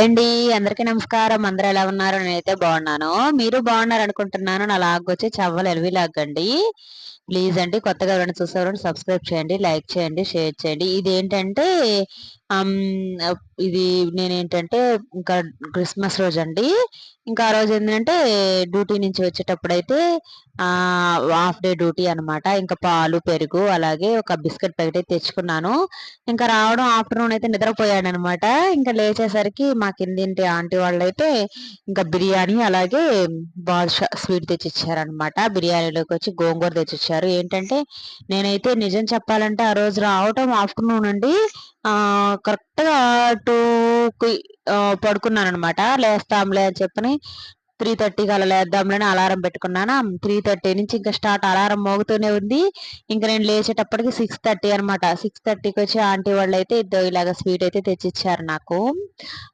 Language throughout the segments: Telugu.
హాయ్ అండి. అందరికీ నమస్కారం. అందరూ ఎలా ఉన్నారు? నేనైతే బాగున్నాను. మీరు బాగున్నారు అనుకుంటున్నాను నా లాగ్ వచ్చి చవ్వలు ఎల్వి లాగ్ అండి ప్లీజ్ అండి కొత్తగా ఎవరైనా చూసేవారు సబ్స్క్రైబ్ చేయండి లైక్ చేయండి షేర్ చేయండి. ఇది ఏంటంటే ఇది నేనేంటంటే ఇంకా క్రిస్మస్ రోజు అండి ఇంకా ఆ రోజు ఏంటంటే డ్యూటీ నుంచి వచ్చేటప్పుడు అయితే హాఫ్ డే డ్యూటీ అనమాట ఇంకా పాలు పెరుగు అలాగే ఒక బిస్కెట్ ప్యాకెట్ అయితే తెచ్చుకున్నాను. ఇంకా రావడం ఆఫ్టర్నూన్ అయితే నిద్రపోయాను అనమాట ఇంకా లేచేసరికి మా కిందింటి ఆంటీ వాళ్ళు అయితే ఇంకా బిర్యానీ అలాగే బాదుషా స్వీట్ తెచ్చిచ్చారనమాట బిర్యానీలోకి వచ్చి గోంగూర తెచ్చిచ్చారు. ఏంటంటే నేనైతే నిజం చెప్పాలంటే ఆ రోజు రావటం ఆఫ్టర్నూన్ అండి ఆ కరెక్ట్గా టూకి పడుకున్నాను అనమాట లేస్తాంలే అని చెప్పని త్రీ థర్టీకి అలా లేద్దాంలని అలారం పెట్టుకున్నాను? త్రీ థర్టీ నుంచి ఇంకా స్టార్ట్ అలారం మోగుతూనే ఉంది. ఇంకా నేను లేచేటప్పటికి సిక్స్ థర్టీ అనమాట. సిక్స్ థర్టీకి వచ్చి ఆంటీ వాళ్ళు అయితే ఇద్దరు ఇలాగ స్వీట్ అయితే తెచ్చిచ్చారు నాకు.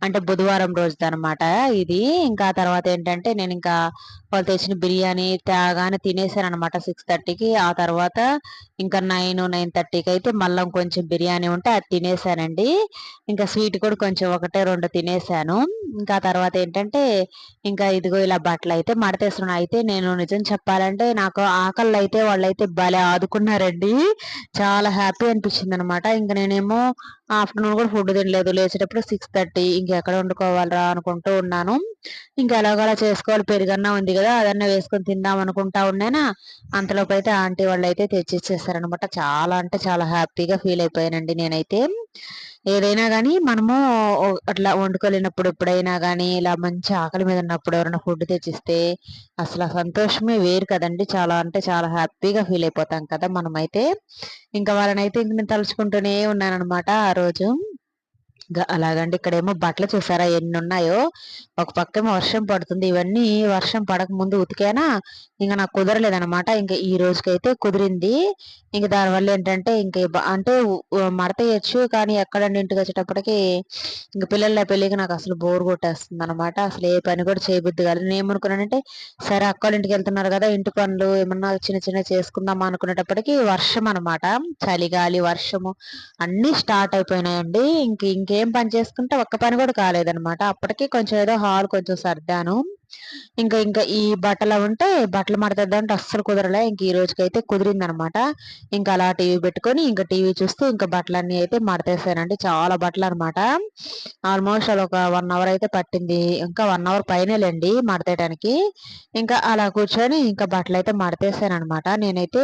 అంటే బుధవారం రోజుది అనమాట ఇది. ఇంకా తర్వాత ఏంటంటే నేను ఇంకా వాళ్ళు తెచ్చిన బిర్యానీ తేగానే తినేసాను అనమాట సిక్స్ థర్టీకి ఆ తర్వాత ఇంకా నైన్ నైన్ థర్టీకి అయితే మళ్ళీ కొంచెం బిర్యానీ ఉంటే అది తినేసానండి. ఇంకా స్వీట్ కూడా కొంచెం ఒకటే రెండు తినేసాను. ఇంకా తర్వాత ఏంటంటే ఇంకా ఇదిగో ఇలా బట్టలు అయితే మడతేస్తున్నాను అయితే నేను నిజం చెప్పాలంటే నాకు ఆకలి అయితే వాళ్ళైతే భలే ఆదుకున్నారండి. చాలా హ్యాపీ అనిపించింది అనమాట ఇంకా నేనేమో ఆఫ్టర్నూన్ కూడా ఫుడ్ తినలేదు. లేచేటప్పుడు సిక్స్ థర్టీ ఇంకెక్కడ వండుకోవాలరా అనుకుంటూ ఉన్నాను. ఇంకా ఎలాగోలా చేసుకోవాలి. పెరుగన్నా ఉంది కదా అదన్నా వేసుకొని తిందాం అనుకుంటా ఉన్నానా. అంతలోపు అయితే ఆంటీ వాళ్ళు అయితే తెచ్చిచ్చేసారనమాట. చాలా అంటే చాలా హ్యాపీగా ఫీల్ అయిపోయానండి నేనైతే. ఏదైనా కానీ మనము అట్లా వండుకోలేనప్పుడు ఎప్పుడైనా కానీ ఇలా మంచి ఆకలి మీద ఉన్నప్పుడు ఎవరైనా ఫుడ్ తెచ్చిస్తే అసలు సంతోషమే వేరు కదండి. చాలా అంటే చాలా హ్యాపీగా ఫీల్ అయిపోతాం కదా మనమైతే. ఇంకా వాళ్ళనైతే ఇంక నేను తలుచుకుంటూనే ఉన్నాను అనమాట ఆ రోజు. అలాగండి. ఇక్కడేమో బట్టలు చూసారా? ఎన్ని ఉన్నాయో ఒక పక్కేమో వర్షం పడుతుంది. ఇవన్నీ వర్షం పడక ముందు ఉతికేనా? ఇంకా నాకు కుదరలేదనమాట ఇంకా ఈ రోజుకైతే కుదిరింది. ఇంకా దానివల్ల ఏంటంటే ఇంకా అంటే మడతయచ్చు. కానీ ఎక్కడండి ఇంటికి వచ్చేటప్పటికి ఇంకా పిల్లల పెళ్ళికి నాకు అసలు బోర్ కొట్టేస్తుంది అనమాట అసలు ఏ పని కూడా చేయబుద్ది కాదు నేను ఏమనుకున్నానంటే సరే అక్కల ఇంటికి వెళ్తున్నారు కదా ఇంటి పనులు ఏమన్నా చిన్న చిన్న చేసుకుందాం అనుకునేటప్పటికి వర్షం అనమాట చలిగాలి వర్షము అన్ని స్టార్ట్ అయిపోయినాయండి. ఇంక ఇంకే పని చేసుకుంటే ఒక్క పని కూడా కాలేదనమాట అప్పటికి కొంచెం ఏదో హాల్ కొంచెం సర్దాను. ఇంకా ఇంకా ఈ బట్టలు ఉంటే బట్టలు మడతద్దంటే అస్సలు కుదరలే. ఇంక ఈ రోజుకైతే కుదిరింది అనమాట ఇంకా అలా టీవీ పెట్టుకొని ఇంకా టీవీ చూస్తూ ఇంకా బట్టలన్నీ అయితే మడతేసానండి. చాలా బట్టలు అనమాట ఆల్మోస్ట్ అది ఒక వన్ అవర్ అయితే పట్టింది. ఇంకా వన్ అవర్ పైనలేండి మడతేయడానికి ఇంకా అలా కూర్చొని ఇంకా బట్టలు అయితే మడతేసాను అనమాట నేనైతే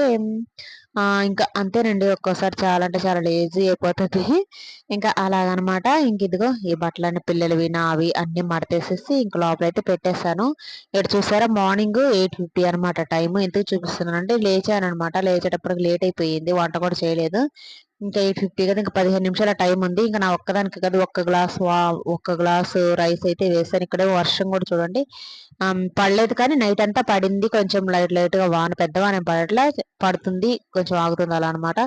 ఇంకా అంతేనండి. ఒక్కోసారి చాలా అంటే చాలా లేజీ అయిపోతుంది. ఇంకా అలాగనమాట. ఇంక ఇదిగో ఈ బట్టలన్నీ పిల్లలవి నావి అన్ని మడతేసేసి ఇంక లోపలైతే పెట్టేశాను. ఇక్కడ చూసారా? మార్నింగ్ ఎయిట్ ఫిఫ్టీ అనమాట టైం ఎందుకు చూపిస్తున్నాను అంటే లేచాను అనమాట లేచేటప్పటికి లేట్ అయిపోయింది. వంట కూడా చేయలేదు. ఇంకా ఎయిట్ ఫిఫ్టీ కదా ఇంకా పదిహేను నిమిషాల టైం ఉంది. ఇంకా నా ఒక్కదానికి కదా ఒక్క గ్లాస్ ఒక్క గ్లాసు రైస్ అయితే వేసాను ఇక్కడే వర్షం కూడా చూడండి. పడలేదు కానీ నైట్ అంతా పడింది. కొంచెం లైట్ లైట్గా వాన పెద్ద వాన పడట్లే పడుతుంది. కొంచెం ఆగుతుంది అలా అనమాట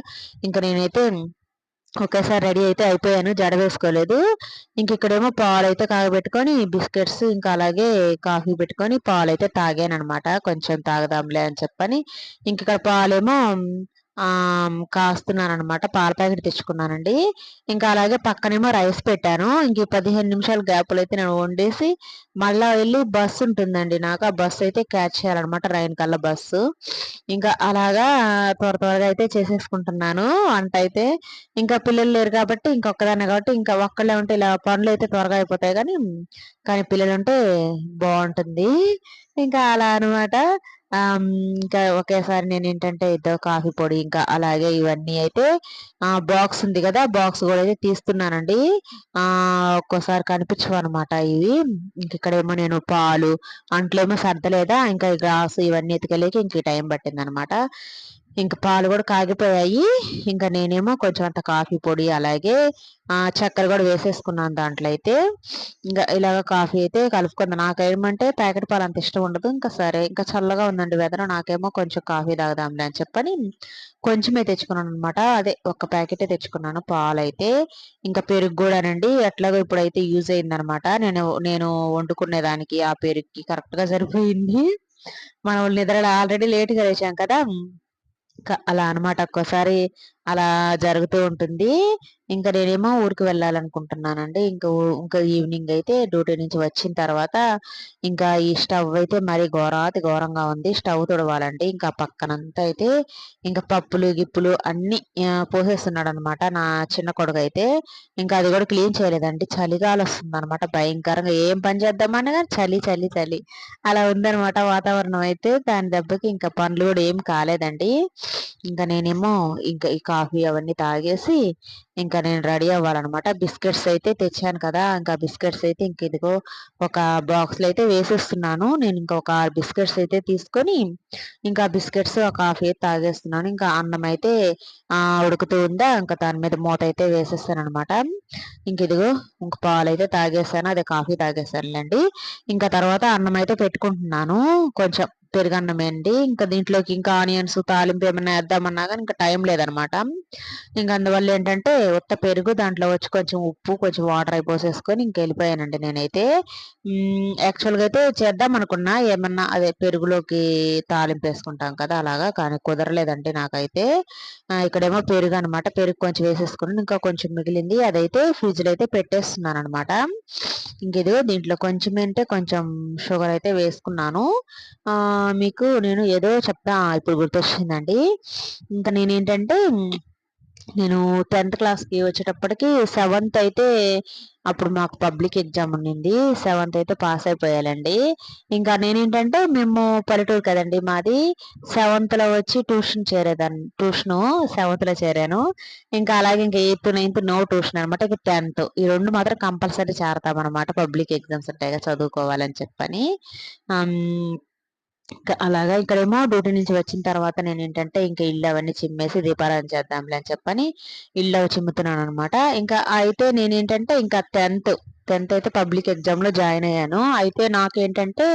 ఇంకా నేనైతే ఒకేసారి రెడీ అయితే అయిపోయాను. జడ వేసుకోలేదు. ఇంక ఇక్కడేమో పాలు అయితే కాగబెట్టుకొని బిస్కెట్స్ ఇంకా అలాగే కాఫీ పెట్టుకొని పాలు అయితే తాగాను అనమాట కొంచెం తాగదాంలే అని చెప్పని. ఇంక ఇక్కడ పాలేమో కాస్తున్నానన్నమాట. పాల ప్యాకెట్ తెచ్చుకున్నానండి. ఇంకా అలాగే పక్కనేమో రైస్ పెట్టాను. ఇంక పదిహేను నిమిషాల గ్యాప్లో అయితే నేను వండేసి మళ్ళా వెళ్ళి బస్సు ఉంటుందండి నాకు. ఆ బస్సు అయితే క్యాచ్ చేయాలన్నమాట. రైన్ కల్లా బస్సు. ఇంకా అలాగా త్వర త్వరగా అయితే చేసేసుకుంటున్నాను. వంట అయితే ఇంకా పిల్లలు లేరు కాబట్టి ఇంకొకదాన్ని కాబట్టి ఇంకా ఒక్కళ్ళే ఉంటే ఇలా పనులు అయితే త్వరగా అయిపోతాయి కానీ కానీ పిల్లలు ఉంటే బాగుంటుంది. ఇంకా అలా అనమాట ఇంకా ఒకేసారి నేను ఏంటంటే ఇద్దరు కాఫీ పొడి ఇంకా అలాగే ఇవన్నీ అయితే బాక్స్ ఉంది కదా బాక్స్ కూడా అయితే తీస్తున్నానండి. ఆ ఒక్కోసారి కనిపించవు అనమాట ఇవి. ఇంక ఇక్కడేమో నేను పాలు అంట్లేమో సర్దలేదా ఇంకా గ్లాసు ఇవన్నీ ఎత్తుకెళ్ళేకి ఇంక టైం పట్టింది అనమాట ఇంకా పాలు కూడా కాగిపోయాయి. ఇంకా నేనేమో కొంచెం అంత కాఫీ పొడి అలాగే చక్కెర కూడా వేసేసుకున్నాను దాంట్లో అయితే. ఇంకా ఇలాగ కాఫీ అయితే కలుపుకుంది. నాకేమంటే ప్యాకెట్ పాలు అంత ఇష్టం ఉండదు. ఇంకా సరే ఇంకా చల్లగా ఉందండి వెదర్ నాకేమో కొంచెం కాఫీ తాగదాంలే అని చెప్పని కొంచెమే తెచ్చుకున్నాను అనమాట అదే ఒక ప్యాకెటే తెచ్చుకున్నాను పాలు అయితే ఇంకా పెరుగు కూడానండి ఎట్లాగో ఇప్పుడైతే యూజ్ అయిందనమాట నేను నేను వండుకునే దానికి ఆ పెరుగుకి కరెక్ట్గా సరిపోయింది. మనం నిద్రలో ఆల్రెడీ లేట్గా లేచాం కదా. అలా అనమాట ఒక్కోసారి అలా జరుగుతూ ఉంటుంది. ఇంకా నేనేమో ఊరికి వెళ్ళాలనుకుంటున్నానండి. ఇంకా ఇంకా ఈవినింగ్ అయితే డ్యూటీ నుంచి వచ్చిన తర్వాత ఇంకా ఈ స్టవ్ అయితే మరి ఘోరాతి ఘోరంగా ఉంది. స్టవ్ తుడవాలండి. ఇంకా పక్కనంతా అయితే ఇంకా పప్పులు గిప్పులు అన్ని పోసేస్తున్నాడు అనమాట నా చిన్న కొడుకు అయితే ఇంకా అది కూడా క్లీన్ చేయలేదండి. చలిగాలి వస్తుంది అనమాట భయంకరంగా ఏం పని చేద్దామని కానీ చలి చలి చలి అలా ఉందనమాట వాతావరణం అయితే. దాని దెబ్బకి ఇంకా పనులు కూడా ఏం కాలేదండి. ఇంకా నేనేమో ఇంకా కాఫీ అవన్నీ తాగేసి ఇంకా నేను రెడీ అవ్వాలన్నమాట. బిస్కెట్స్ అయితే తెచ్చాను కదా ఇంకా బిస్కెట్స్ అయితే ఇంక ఇదిగో ఒక బాక్స్లో అయితే వేసేస్తున్నాను. నేను ఇంకా ఒక ఆరు బిస్కెట్స్ అయితే తీసుకొని ఇంకా బిస్కెట్స్ ఒక కాఫీ అయితే తాగేస్తున్నాను. ఇంకా అన్నం అయితే ఉడుకుతూ ఉందా ఇంకా దాని మీద మూత అయితే వేసేస్తాను అనమాట ఇంక ఇదిగో ఇంక పాలు అయితే తాగేసాను అదే కాఫీ తాగేసానులేండి. ఇంకా తర్వాత అన్నం అయితే పెట్టుకుంటున్నాను. కొంచెం పెరుగన్నమే అండి ఇంకా దీంట్లోకి ఇంకా ఆనియన్స్ తాలింపు ఏమైనా వేద్దామన్నా కానీ ఇంకా టైం లేదనమాట. ఇంకా అందువల్ల ఏంటంటే ఉత్త పెరుగు దాంట్లో వచ్చి కొంచెం ఉప్పు కొంచెం వాటర్ అయిపోసేసుకొని ఇంక వెళ్ళిపోయానండి నేనైతే. యాక్చువల్గా అయితే చేద్దాం అనుకున్నా. ఏమన్నా అదే పెరుగులోకి తాలింపు వేసుకుంటాం కదా అలాగా కానీ కుదరలేదండి నాకైతే. ఇక్కడేమో పెరుగు అనమాట పెరుగు కొంచెం వేసేసుకుని ఇంకా కొంచెం మిగిలింది. అదైతే ఫ్రిడ్జ్లో అయితే పెట్టేస్తున్నాను అనమాట ఇంక ఇదిగో దీంట్లో కొంచెం అంటే కొంచెం షుగర్ అయితే వేసుకున్నాను. మీకు నేను ఏదో చెప్పా ఇప్పుడు గుర్తొచ్చిందండి. ఇంకా నేనేంటంటే నేను టెన్త్ క్లాస్కి వచ్చేటప్పటికి సెవెంత్ అయితే అప్పుడు మాకు పబ్లిక్ ఎగ్జామ్ ఉండింది. సెవెంత్ అయితే పాస్ అయిపోయాలండి. ఇంకా నేనేంటంటే మేము పల్లెటూరు కదండి మాది. సెవెంత్లో వచ్చి ట్యూషన్ చేరేదాన్ని ట్యూషను సెవెంత్లో చేరాను. ఇంకా అలాగే ఇంకా ఎయిత్ నైన్త్ నో ట్యూషన్ అనమాట ఇక టెన్త్. ఈ రెండు మాత్రం కంపల్సరీ చేరతామన్నమాట. పబ్లిక్ ఎగ్జామ్స్ ఉంటాయి చదువుకోవాలని చెప్పని. అలాగా ఇక్కడేమో డ్యూటీ నుంచి వచ్చిన తర్వాత నేను ఏంటంటే ఇంకా ఇల్లు అవన్నీ చిమ్మేసి దీపారాయణ చేద్దాంలే అని చెప్పని ఇల్లు చిమ్ముతున్నాను అనమాట ఇంకా అయితే నేనేంటంటే ఇంకా టెన్త్ టెన్త్ అయితే పబ్లిక్ ఎగ్జామ్లో జాయిన్ అయ్యాను. అయితే నాకేంటంటే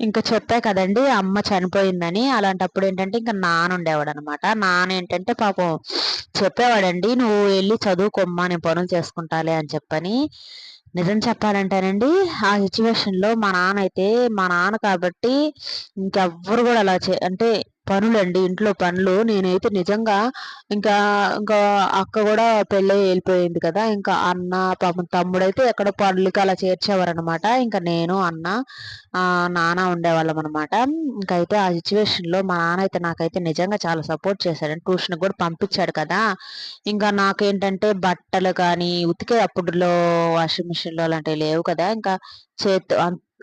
ఇంకా చెప్పా కదండి అమ్మ చనిపోయిందని. అలాంటప్పుడు ఏంటంటే ఇంకా నాన్న ఉండేవాడు అనమాట నాన్న ఏంటంటే పాపం చెప్పేవాడండి నువ్వు వెళ్ళి చదువుకోమ్మా నేను పనులు చేసుకుంటాలే అని చెప్పని. నిజం చెప్పాలంటేనండి ఆ సిచ్యువేషన్లో మా నాన్న అయితే మా నాన్న కాబట్టి ఇంకెవ్వరు కూడా అలా చే అంటే పనులండి. ఇంట్లో పనులు. నేనైతే నిజంగా ఇంకా ఇంకా అక్క కూడా పెళ్ళి వెళ్ళిపోయింది కదా. ఇంకా అన్న పాపం తమ్ముడైతే ఎక్కడ పనులకి అలా చేర్చేవారు అనమాట ఇంకా నేను అన్న నాన్న ఉండేవాళ్ళం అనమాట ఇంకైతే ఆ సిచ్యువేషన్లో మా నాన్న అయితే నాకైతే నిజంగా చాలా సపోర్ట్ చేశాడు. ట్యూషన్కి కూడా పంపించాడు కదా. ఇంకా నాకేంటంటే బట్టలు కానీ ఉతికే అప్పుడులో వాషింగ్ మిషన్లో అలాంటివి లేవు కదా. ఇంకా చేతి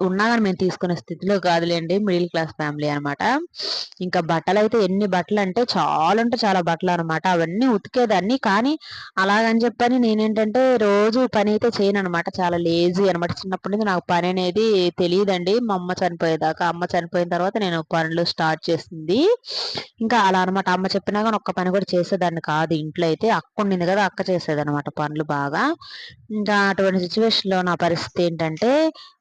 ఉన్నా కానీ మేము తీసుకునే స్థితిలో కాదులేండి. మిడిల్ క్లాస్ ఫ్యామిలీ అనమాట ఇంకా బట్టలు అయితే ఎన్ని బట్టలు అంటే చాలా అంటే చాలా బట్టలు అనమాట అవన్నీ ఉతికేదాన్ని. కానీ అలాగని చెప్పని నేనేంటంటే రోజు పని అయితే చేయను అనమాట చాలా లేజీ అనమాట చిన్నప్పటి నుంచి నాకు పని అనేది తెలియదండి. మా అమ్మ చనిపోయేదాకా. అమ్మ చనిపోయిన తర్వాత నేను పనులు స్టార్ట్ చేసింది. ఇంకా అలా అనమాట అమ్మ చెప్పినా కానీ ఒక్క పని కూడా చేసేదాన్ని కాదు. ఇంట్లో అయితే అక్క ఉండింది కదా అక్క చేసేది అనమాట పనులు బాగా. ఇంకా అటువంటి సిచ్యువేషన్లో నా పరిస్థితి ఏంటంటే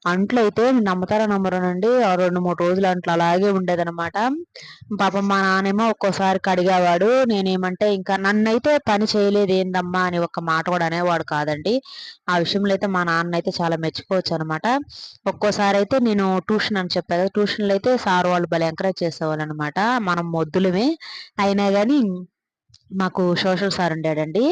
అంట్లో అయితే నమ్ముతారా నమ్మరనండి రెండు మూడు రోజులు అంట్లో అలాగే ఉండేదనమాట పాపం మా నానేమో ఒక్కోసారి కడిగేవాడు. నేనేమంటే ఇంకా నన్నైతే పని చేయలేదు ఏందమ్మా అని ఒక మాట కూడా అనేవాడు కాదండి. ఆ విషయంలో అయితే మా నాన్న అయితే చాలా మెచ్చుకోవచ్చు అనమాట ఒక్కోసారి అయితే నేను ట్యూషన్ అని చెప్పాను ట్యూషన్లో అయితే సార్ వాళ్ళు భలే ఎంకరేజ్ చేసేవాళ్ళు అనమాట మనం మొద్దులమే. అయినా కానీ మాకు సోషల్ సార్ ఉండాడండి.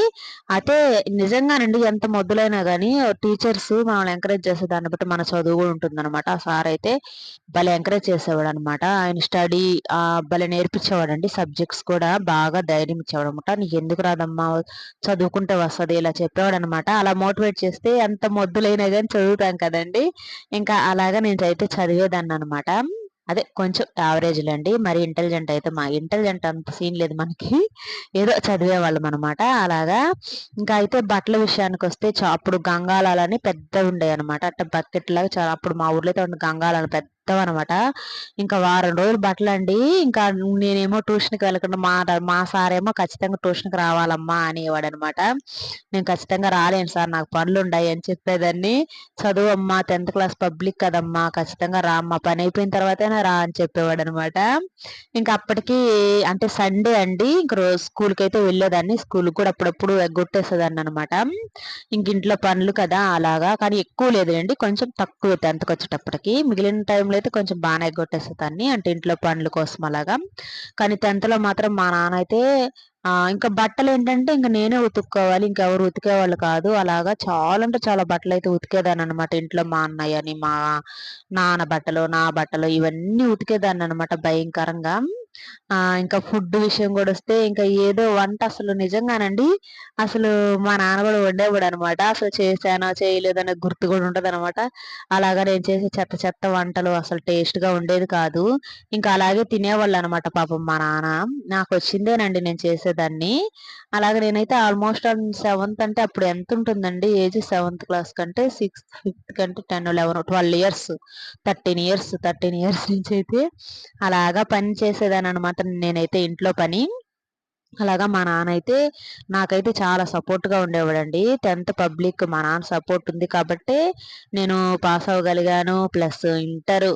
అయితే నిజంగానండి ఎంత మొద్దులైనా కానీ టీచర్స్ మనల్ని ఎంకరేజ్ చేసే దాన్ని బట్టి మన చదువు కూడా ఉంటుందన్నమాట. ఆ సార్ అయితే భలే ఎంకరేజ్ చేసేవాడు అనమాట ఆయన స్టడీ భలే నేర్పించేవాడండి. సబ్జెక్ట్స్ కూడా బాగా ధైర్యం ఇచ్చేవాడు అనమాట నీకు ఎందుకు రాదమ్మా? చదువుకుంటే వస్తుంది ఇలా చెప్పేవాడు అనమాట అలా మోటివేట్ చేస్తే ఎంత మొద్దులైనా కానీ చదువుతాం కదండి. ఇంకా అలాగా నేను అయితే చదివేదాన్ని అనమాట అదే కొంచెం అండి. మరి ఇంటెలిజెంట్ అయితే మా ఇంటెలిజెంట్ అంత సీన్ లేదు మనకి. ఏదో చదివేవాళ్ళం అనమాట అలాగా. ఇంకా అయితే బట్టల విషయానికి వస్తే అప్పుడు గంగాలని పెద్ద ఉండే అనమాట అంటే బకెట్ లాగా చాలా అప్పుడు మా ఊర్లో అయితే గంగాలని పెద్ద అనమాట ఇంకా వారం రోజులు బట్టలు అండి ఇంకా నేనేమో ట్యూషన్కి వెళ్ళకుండా మా మా సార్ ఏమో ఖచ్చితంగా ట్యూషన్కి రావాలమ్మా అనేవాడు అనమాట నేను ఖచ్చితంగా రాలేను సార్ నాకు పనులు ఉన్నాయి అని చెప్పేదాన్ని. చదువు అమ్మా టెన్త్ క్లాస్ పబ్లిక్ కదమ్మా ఖచ్చితంగా రా అమ్మా పని అయిపోయిన తర్వాతనే రా అని చెప్పేవాడు అనమాట ఇంకా అప్పటికి అంటే సండే అండి ఇంక రోజు స్కూల్కి అయితే వెళ్ళేదాన్ని. స్కూల్ కూడా అప్పుడప్పుడు ఎగ్గొట్టేసేదాన్ని అనమాట ఇంక ఇంట్లో పనులు కదా అలాగా కానీ ఎక్కువ లేదండి కొంచెం తక్కువ టెన్త్కి వచ్చేటప్పటికి మిగిలిన టైంలో అయితే కొంచెం బాగానే ఎగ్గొట్టేసేదాన్ని అంటే ఇంట్లో పనుల కోసం అలాగా కానీ టెన్త్లో మాత్రం మా నాన్న అయితే ఇంకా ఇంకా బట్టలేంటంటే ఇంకా నేనే ఉతుక్కోవాలి. ఇంకెవరు ఉతికేవాళ్ళు కాదు. అలాగా చాలా అంటే చాలా బట్టలు అయితే ఉతికేదాన్ని అనమాట ఇంట్లో మా అన్నయ్య అని మా నాన్న బట్టలు, నా బట్టలు ఇవన్నీ ఉతికేదాన్ని అనమాట భయంకరంగా. ఆ ఇంకా ఫుడ్ విషయం కూడా వస్తే ఇంకా ఏదో వంట అసలు నిజంగానండి అసలు మా నాన్న కూడా వండేవాడు అనమాట అసలు చేశానో, చేయలేదు అనే గుర్తు గూడా ఉండదనమాట. అలాగా నేను చేసే చెత్త చెత్త వంటలు అసలు టేస్ట్గా ఉండేది కాదు. ఇంకా అలాగే తినేవాళ్ళు అనమాట పాపం మా నాన్న. నాకు వచ్చిందేనండి నేను చేసేదాన్ని. అలాగే నేనైతే ఆల్మోస్ట్ ఆల్ సెవెంత్ అంటే అప్పుడు ఎంత ఉంటుందండి ఏజ్ సెవెంత్ క్లాస్ కంటే సిక్స్త్, ఫిఫ్త్ కంటే 10, 11, 12 ఇయర్స్ 13 ఇయర్స్ 13 ఇయర్స్ నుంచి అయితే అలాగా పని చేసేదాన్ననమాట నేనైతే ఇంట్లో పని. అలాగా మా నాన్న అయితే నాకైతే చాలా సపోర్ట్‌గా ఉండేవాడండి. 10థ్ పబ్లిక్ మా నాన్న సపోర్ట్ ఉంది కాబట్టి నేను పాస్ అవ్వగలిగాను. ప్లస్ ఇంటర్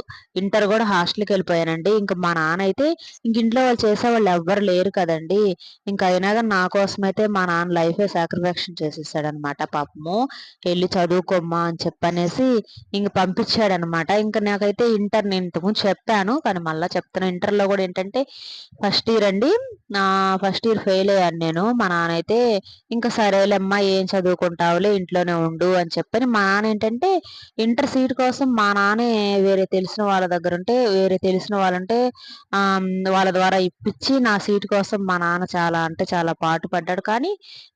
ఇంటర్ కూడా హాస్టల్కి వెళ్ళిపోయానండి ఇంకా మా నాన్న అయితే ఇంక ఇంట్లో వాళ్ళు చేసేవాళ్ళు ఎవ్వరు లేరు కదండీ! ఇంక అయినా కానీ నా అయితే మా నాన్న లైఫే సాక్రిఫాక్షన్ చేసేసాడనమాట పాపము. వెళ్ళి చదువుకోమ్మా" అని చెప్పనేసి ఇంక పంపించాడనమాట. ఇంకా నాకైతే ఇంటర్ నేను ఇంతకుముందు చెప్పాను. కానీ మళ్ళీ చెప్తాను ఇంటర్‌లో కూడా ఏంటంటే ఫస్ట్ ఇయర్ అండి. ఫస్ట్ ఇయర్ ఫెయిల్ అయ్యాను నేను. మా నాన్న అయితే ఇంకా సరేలేమ్మా ఏం చదువుకుంటావులే ఇంట్లోనే ఉండు అని చెప్పని మా నాన్న ఏంటంటే ఇంటర్ సీట్ కోసం మా నాన్నే వేరే తెలిసిన వాళ్ళ దగ్గర ఉంటే వేరే తెలిసిన వాళ్ళంటే వాళ్ళ ద్వారా ఇప్పిచ్చి నా సీట్ కోసం మా నాన్న చాలా అంటే చాలా పాటు పడ్డాడు కానీ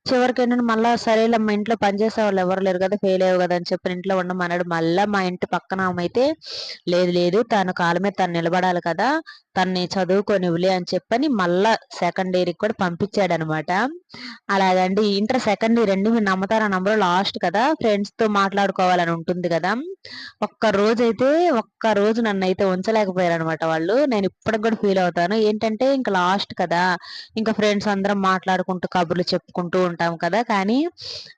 చివరికి ఏంటంటే మళ్ళీ సరేలేమ్మా ఇంట్లో పని చేసేవాళ్ళు ఎవరు లేరు కదా ఫెయిల్ అయ్యావు కదా అని చెప్పని ఇంట్లో ఉండమన్నాడు. మళ్ళీ మా ఇంటి పక్కన అయితే లేదు లేదు తను కాళ్ళ మీద తను నిలబడాలి కదా! తన్ని చదువుకొనివ్వలే అని చెప్పని మళ్ళా సెకండ్ ఇయర్‌కి కూడా పంపించాడనమాట. అలాగండి ఇంటర్ సెకండ్ ఇయర్ అండి. మీరు నమ్మతారా నమ్మరో లాస్ట్ కదా! ఫ్రెండ్స్‌తో మాట్లాడుకోవాలని ఉంటుంది కదా ఒక్క రోజైతే ఒక్క రోజు నన్ను అయితే ఉంచలేకపోయారు అనమాట వాళ్ళు. నేను ఇప్పటికి కూడా ఫీల్ అవుతాను. ఏంటంటే ఇంకా లాస్ట్ కదా! ఇంకా ఫ్రెండ్స్ అందరం మాట్లాడుకుంటూ కబుర్లు చెప్పుకుంటూ ఉంటాం కదా! కానీ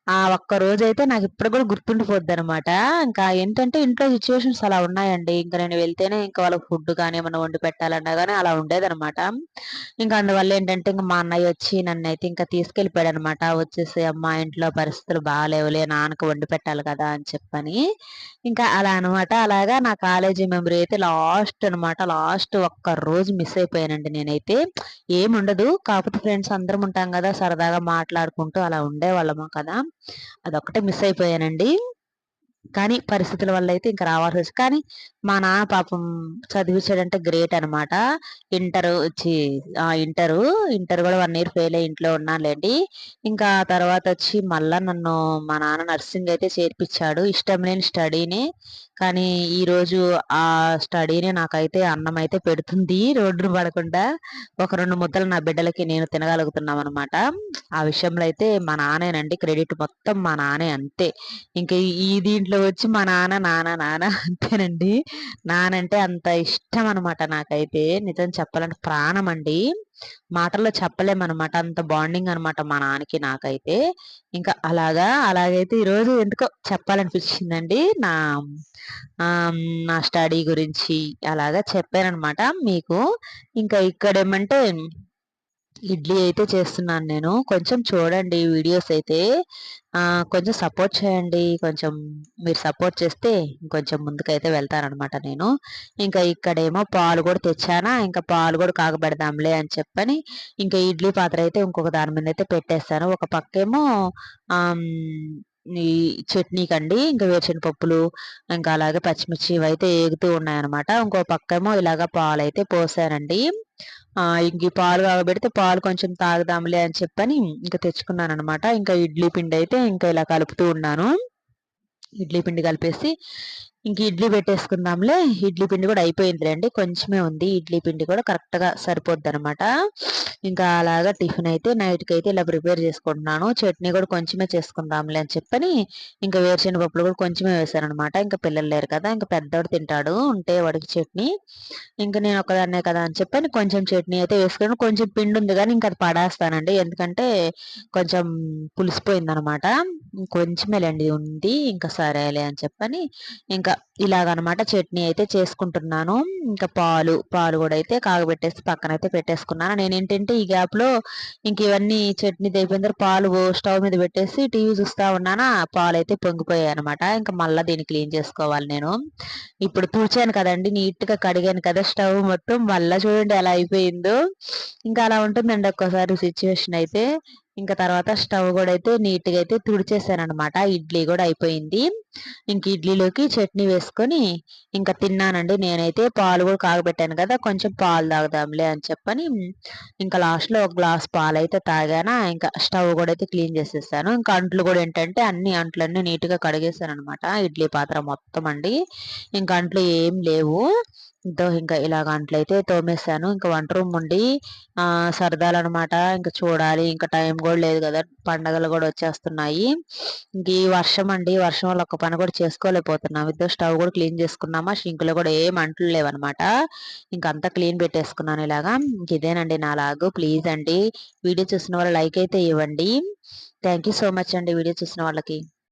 ఆ ఒక్క రోజైతే నాకు ఇప్పటికి గుర్తుండిపోద్ది అనమాట ఇంకా ఏంటంటే ఇంట్లో సిచ్యువేషన్స్ అలా ఉన్నాయండి. ఇంకా నేను వెళ్తేనే ఇంకా వాళ్ళకి ఫుడ్ కానీ ఏమైనా వండి పెట్టాలన్నా కానీ అలా ఉండేదనమాట. ఇంకా అందువల్ల ఏంటంటే ఇంకా మా అన్నయ్య వచ్చి నన్ను అయితే ఇంకా తీసుకెళ్ళిపోయాడు అనమాట వచ్చేసి "అమ్మా ఇంట్లో పరిస్థితులు బాగాలేవులే నాన్నకి వండి పెట్టాలి కదా!" అని చెప్పని. ఇంకా అలా అనమాట. అలాగా నా కాలేజ్ మెమరీ అయితే లాస్ట్ అనమాట. లాస్ట్ ఒక్క రోజు మిస్ అయిపోయానండి నేనైతే. ఏముండదు. కాకపోతే ఫ్రెండ్స్ అందరం ఉంటాం కదా సరదాగా మాట్లాడుకుంటూ అలా ఉండేవాళ్ళము కదా! అదొక్కటే మిస్ అయిపోయానండి. కానీ పరిస్థితుల వల్ల అయితే ఇంకా రావాల్సి కానీ మా నాన్న పాపం చదివించాడంటే గ్రేట్ అనమాట. ఇంటర్ వచ్చి ఆ! ఇంటరు, ఇంటర్ కూడా వన్ ఇయర్ ఫెయిల్ అయ్యి ఇంట్లో ఉన్నానులేండి ఇంకా తర్వాత వచ్చి మళ్ళా నన్ను మా నాన్న నర్సింగ్ అయితే చేర్పించాడు ఇష్టం లేని స్టడీనే. కానీ ఈరోజు ఆ స్టడీనే నాకైతే అన్నం అయితే పెడుతుంది రోడ్డు పడకుండా. ఒక రెండు ముద్దలు నా బిడ్డలకి నేను తినగలుగుతున్నాం అనమాట ఆ విషయంలో అయితే మా నాన్నేనండి క్రెడిట్ మొత్తం మా నాన్నే అంతే. ఇంకా ఈ దీంట్లో వచ్చి మా నాన్న, నాన్న, నాన్న అంతేనండి. నానంటే అంత ఇష్టం అనమాట నాకైతే. నిజం చెప్పాలంటే ప్రాణమండి. మాటల్లో చెప్పలేమనమాట. అంత బాండింగ్ అనమాట మా నాన్నకి నాకైతే. ఇంకా అలాగా అలాగైతే ఈరోజు ఎందుకో చెప్పాలనిపించిందండి. నా నా స్టడీ గురించి అలాగా చెప్పానమాట మీకు. ఇంకా ఇక్కడేమంటే ఇడ్లీ అయితే చేస్తున్నాను నేను. కొంచెం చూడండి వీడియోస్ అయితే. కొంచెం సపోర్ట్ చేయండి. కొంచెం మీరు సపోర్ట్ చేస్తే ఇంకొంచెం ముందుకైతే వెళ్తానమాట నేను. ఇంకా ఇక్కడేమో పాలు కూడా తెచ్చానా, ఇంకా పాలు కూడా కాగబెడదాంలే అని చెప్పని ఇంకా ఇడ్లీ పాత్ర అయితే ఇంకొక దాని మీద అయితే పెట్టేస్తాను ఒక పక్కేమో ఈ చట్నీకి అండి ఇంకా వేరుశనగ పప్పులు, ఇంకా అలాగే పచ్చిమిర్చి ఇవైతే ఏగుతూ ఉన్నాయనమాట. ఇంకో పక్కేమో ఇలాగ పాలైతే పోసానండి. ఇంక పాలు కాగబెడితే పాలు కొంచెం తాగుదాంలే అని చెప్పని ఇంకా తెచ్చుకున్నాను అనమాట ఇంకా ఇడ్లీ పిండి అయితే ఇంకా ఇలా కలుపుతూ ఉన్నాను. ఇడ్లీ పిండి కలిపేసి ఇంక ఇడ్లీ పెట్టేసుకుందాంలే. ఇడ్లీ పిండి కూడా అయిపోయిందిలేండి కొంచెమే ఉంది. ఇడ్లీ పిండి కూడా కరెక్ట్‌గా సరిపోద్దనమాట. ఇంకా అలాగా టిఫిన్ అయితే నైట్కి అయితే ఇలా ప్రిపేర్ చేసుకుంటున్నాను. చట్నీ కూడా కొంచెమే చేసుకుందాంలే అని చెప్పని ఇంకా వేరుశెనగ పప్పులు కూడా కొంచెమే అనమాట ఇంకా పిల్లలు లేరు కదా! ఇంకా పెద్దవాడు తింటాడు ఉంటే వాడికి చట్నీ. ఇంకా నేను ఒక్కదాన్నే కదా అని చెప్పని కొంచెం చట్నీ అయితే వేసుకున్నాను. కొంచెం పిండి ఉంది కానీ ఇంకా అది పడేస్తానండి. ఎందుకంటే కొంచెం పులిసిపోయిందనమాట. కొంచెమేలేండి ఉంది. ఇంకా సరేలే అని చెప్పని ఇంకా ఇలాగనమాట చట్నీ అయితే చేసుకుంటున్నాను. ఇంకా పాలు పాలు కూడా అయితే కాగబెట్టేసి పక్కన అయితే పెట్టేసుకున్నాను. నేను ఏంటంటే ఈ గ్యాప్లో ఇంక ఇవన్నీ చట్నీ అయిపోయిన తర్వాత పాలు స్టవ్ మీద పెట్టేసి టీవీ చూస్తూ ఉన్నానా పాలు అయితే పొంగిపోయాయి అనమాట. ఇంకా మళ్ళీ దీన్ని క్లీన్ చేసుకోవాలి నేను. ఇప్పుడు తుడిచాను కదండి నీట్గా కడిగాను కదా స్టవ్ మొత్తం. మళ్ళీ చూడండి ఎలా అయిపోయిందో. ఇంకా అలా ఉంటుందండి ఒక్కోసారి సిచ్యువేషన్ అయితే. ఇంకా తర్వాత స్టవ్ కూడా అయితే నీట్గా అయితే తుడిచేశానమాట అనమాట ఇడ్లీ కూడా అయిపోయింది. ఇంక ఇడ్లీలోకి చట్నీ వేసుకొని ఇంకా తిన్నానండి. నేనైతే పాలు కూడా కాగబెట్టాను కదా కొంచెం పాలు తాగుదాంలే అని చెప్పని ఇంకా లాస్ట్లో ఒక గ్లాస్ పాలు అయితే తాగానా ఇంకా స్టవ్ కూడా అయితే క్లీన్ చేసేసాను. ఇంకా అంట్లు కూడా ఏంటంటే అన్ని అంట్లన్నీ నీట్గా కడిగేసాను అనమాట ఇడ్లీ పాత్ర మొత్తం అండి. ఇంకా అంట్లు ఏం లేవు. తో ఇంకా ఇలాగ అంట్లయితే తోమేశాను. ఇంకా వంట రూమ్ ఉండి సరదాలు సరదాలన్నమాట ఇంకా చూడాలి. ఇంకా టైం కూడా లేదు కదా పండగలు కూడా వచ్చేస్తున్నాయి. ఇంక ఈ వర్షం అండి. వర్షం వల్ల ఒక పని కూడా చేసుకోలేకపోతున్నాం. ఇద్దరు స్టవ్ కూడా క్లీన్ చేసుకున్నామా? షింకులో కూడా ఏం అంట్లు లేవన్నమాట ఇంకంతా క్లీన్ పెట్టేసుకున్నాను ఇలాగా. ఇంక ఇదేనండి నా లాగు. ప్లీజ్ అండి. వీడియో చూసిన వాళ్ళు లైక్ అయితే ఇవ్వండి. థ్యాంక్ సో మచ్ అండి వీడియో చూసిన వాళ్ళకి.